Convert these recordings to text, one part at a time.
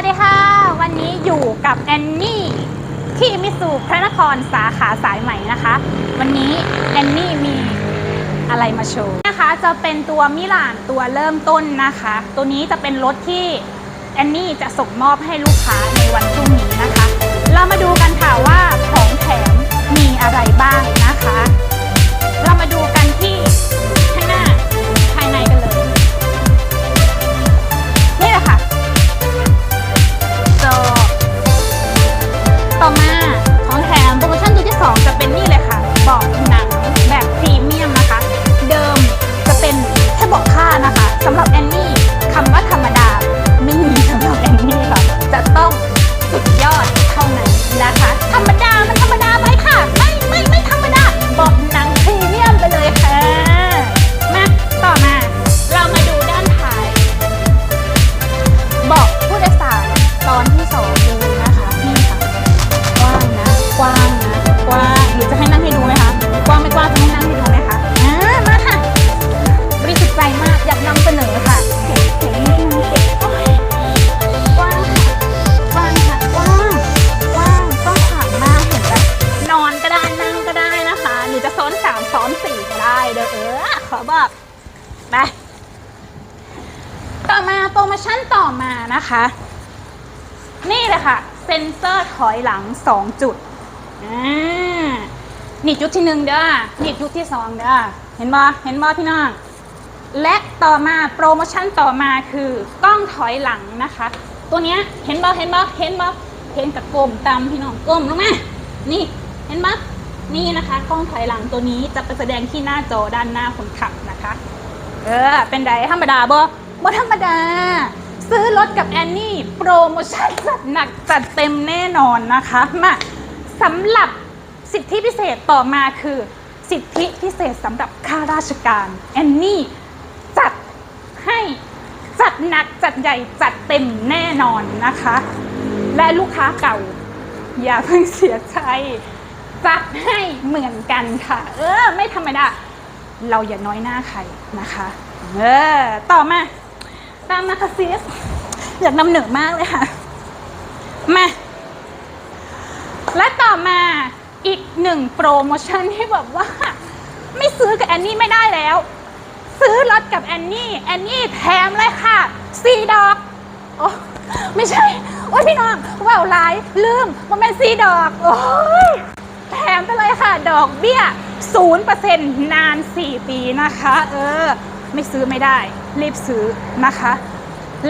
วัสดีค่ะ วันนี้อยู่กับแอนนี่ที่มิสูพระนครสาขาสายใหม่นะคะ วันนี้แอนนี่มีอะไรมาโชว์นะคะจะเป็นตัวมิลานตัวเริ่มต้นนะคะ ตัวนี้จะเป็นรถที่แอนนี่จะส่งมอบให้ลูกค้าในวันพรุ่งนี้นะคะ เรามาดูกันค่ะว่าของแถมมีอะไร ขอบอกไปต่อมาโปรโมชั่นต่อมานะคะ นี่เลยค่ะ เซ็นเซอร์ถอยหลัง 2 จุดนี่จุดที่หนึ่งเด้อนี่จุดที่สองเด้อเห็นบ่เห็นบ่พี่น้องและต่อมาโปรโมชั่นต่อมาคือกล้องถอยหลังนะคะ ตัวเนี้ยเห็นบ่เห็นบ่เห็นบ่เห็นกับกลมตามพี่น้องกลมลงมานี่ เห็นบ่ นี่นะคะกล้องถอยหลังตัวนี้จะไปแสดงที่หน้าจอด้านหน้าคนขับนะคะ เออ เป็นไดธรรมดาบ่บ่ธรรมดา ซื้อรถกับแอนนี่โปรโมชั่นจัดหนักจัดเต็มแน่นอนนะคะมาสำหรับสิทธิพิเศษต่อมาคือ สิทธิพิเศษสำหรับข้าราชการแอนนี่จัดให้จัดหนักจัดใหญ่จัดเต็มแน่นอนนะคะ และลูกค้าเก่า อย่าเพิ่งเสียใจ จัดให้เหมือนกันค่ะ เออ ไม่ธรรมดาเราอย่าน้อยหน้าใครนะคะ เออ ต่อมา ตามมาค่ะซีสอยากนำเหนือมากเลยค่ะ มา และต่อมาอีกหนึ่งโปรโมชั่นที่แบบว่า ไม่ซื้อกับแอนนี่ไม่ได้แล้ว ซื้อรถกับแอนนี่ แอนนี่แถมเลยค่ะสี่ดอกโอ้ไม่ใช่ โอ้ยพี่น้องว่าวร้ายลืมมันเป็นสี่ดอก โอ้ย แถมไปเลยค่ะ ด อกเบี้ย 0%นาน 4 ปีนะคะ เออ ไม่ซื้อไม่ได้ รีบซื้อนะคะ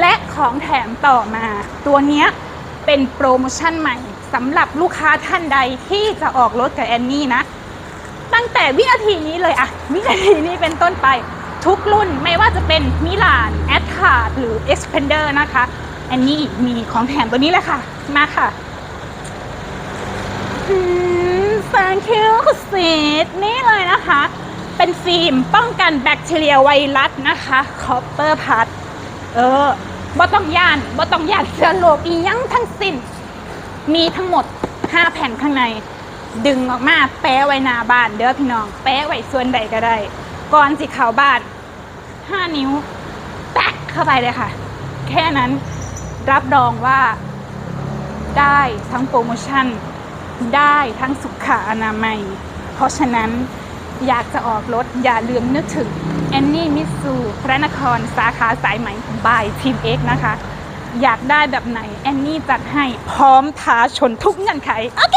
และของแถมต่อมา ตัวเนี้ยเป็นโปรโมชั่นใหม่สำหรับลูกค้าท่านใดที่จะออกรถกับแอนนี่นะ ตั้งแต่วินาทีนี้เลยอะวินาทีนี้เป็นต้นไปทุกรุ่นไม่ว่าจะเป็นมิลานแอดคาร์หรือ Expander นเดอร์นะคะแอนนี่มีของแถมตัวนี้เลยค่ะ มาค่ะ thank you คุณซีดนี่เลยนะคะ เป็นฟิล์มป้องกันแบคทีเรียไวรัสนะคะคอปเปอร์พัดเออบ่ต้องย่านบ่ต้องย่านเชื้อโรคอียังทั้งสิ้น มีทั้งหมด 5 แผ่นข้างใน ดึงออกมาแปะไว้หน้าบ้านเด้อพี่น้อง แปะไว้ส่วนใดก็ได้ ก่อนสิเข้าบ้าน 5 นิ้วแปะเข้าไปเลยค่ะ แค่นั้นรับรองว่าได้ทั้งโปรโมชั่น ได้ทั้งสุขอนามัย เพราะฉะนั้นอยากจะออกรถอย่าลืมนึกถึงแอนนี่มิสูพระนครสาขาสายไหมบายทีมเอ็กนะคะ อยากได้แบบไหน แอนนี่จัดให้พร้อมท้าชนทุกเงื่อนไข โอเค